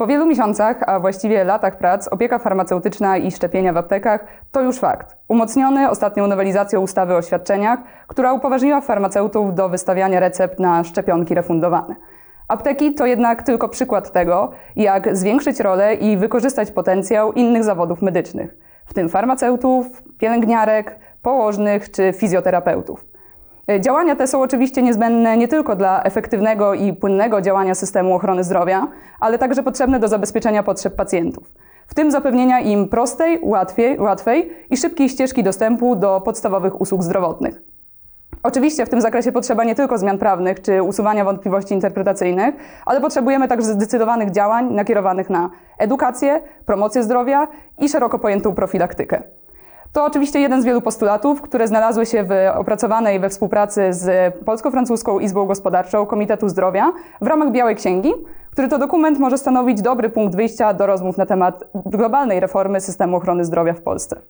Po wielu miesiącach, a właściwie latach prac, opieka farmaceutyczna i szczepienia w aptekach to już fakt. Umocniony ostatnią nowelizacją ustawy o świadczeniach, która upoważniła farmaceutów do wystawiania recept na szczepionki refundowane. Apteki to jednak tylko przykład tego, jak zwiększyć rolę i wykorzystać potencjał innych zawodów medycznych, w tym farmaceutów, pielęgniarek, położnych czy fizjoterapeutów. E, Działania te są oczywiście niezbędne nie tylko dla efektywnego i płynnego działania systemu ochrony zdrowia, ale także potrzebne do zabezpieczenia potrzeb pacjentów, w tym zapewnienia im prostej, łatwiej, łatwej i szybkiej ścieżki dostępu do podstawowych usług zdrowotnych. Oczywiście w tym zakresie potrzeba nie tylko zmian prawnych czy usuwania wątpliwości interpretacyjnych, ale potrzebujemy także zdecydowanych działań nakierowanych na edukację, promocję zdrowia i szeroko pojętą profilaktykę. To oczywiście jeden z wielu postulatów, które znalazły się w opracowanej we współpracy z Polsko-Francuską Izbą Gospodarczą Komitetu Zdrowia w ramach Białej Księgi, który to dokument może stanowić dobry punkt wyjścia do rozmów na temat globalnej reformy systemu ochrony zdrowia w Polsce.